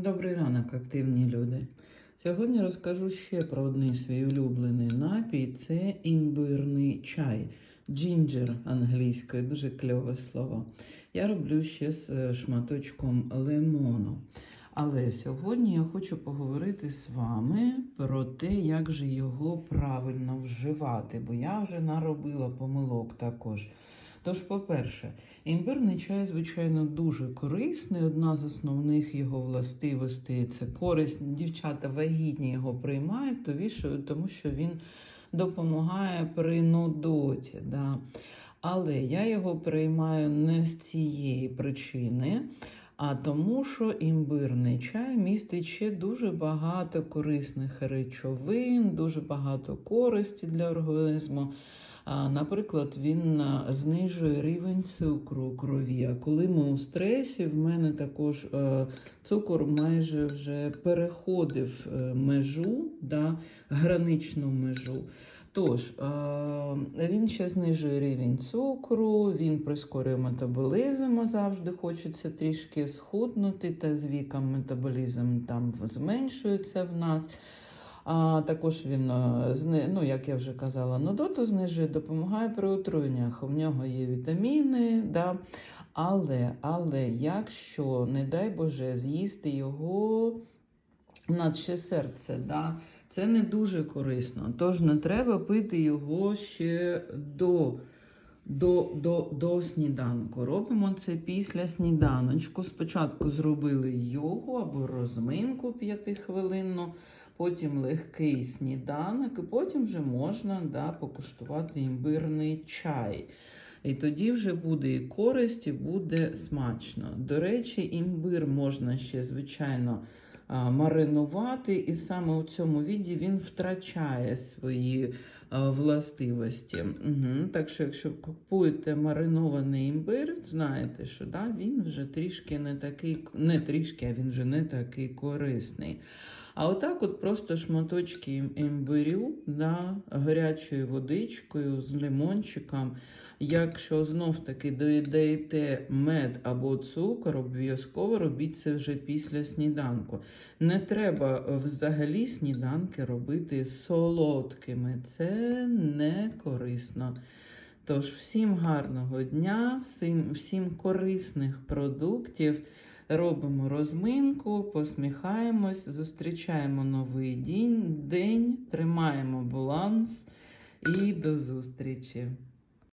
Добрий ранок, активні люди. Сьогодні розкажу ще про один свій улюблений напій це імбирний чай. Джинджер англійською, дуже кльове слово. Я роблю ще з е, шматочком лимону. Але сьогодні я хочу поговорити з вами про те, як же його правильно вживати, бо я вже наробила помилок також. Тож, по-перше, імбирний чай, звичайно, дуже корисний. Одна з основних його властивостей це користь. Дівчата вагітні його приймають, тому що він допомагає при нудоті. Да. Але я його приймаю не з цієї причини. А тому, що імбирний чай містить ще дуже багато корисних речовин, дуже багато користі для організму. Наприклад, він знижує рівень цукру у крові. А коли ми у стресі, в мене також е, цукор майже вже переходив е, межу, да, граничну межу. Тож, він ще знижує рівень цукру, він прискорює метаболізм, а завжди хочеться трішки схуднути, та з віком метаболізм там зменшується в нас. А також він, е, ну, як я вже казала, нудоту знижує, допомагає при отруєннях. У нього є вітаміни, да? але, але якщо, не дай Боже, з'їсти його наче серце, да? це не дуже корисно. Тож не треба пити його ще до. До, до, до сніданку. Робимо це після сніданочку. Спочатку зробили йогу або розминку п'ятихвилинну, потім легкий сніданок, і потім вже можна да, покуштувати імбирний чай. І тоді вже буде і користь, і буде смачно. До речі, імбир можна ще, звичайно, маринувати, і саме у цьому віді він втрачає свої властивості. Угу. Так що, якщо купуєте маринований імбир, знаєте, що да, він вже трішки не такий, не трішки, а він вже не такий корисний. А отак, от просто шматочки ім- імбирю да, гарячою водичкою з лимончиком. Якщо знов таки доїдаєте мед або цукор, обов'язково робіть це вже після сніданку. Не треба взагалі сніданки робити солодкими. Це не корисно. Тож, всім гарного дня, всім, всім корисних продуктів. Робимо розминку, посміхаємось, зустрічаємо новий день, день тримаємо баланс і до зустрічі!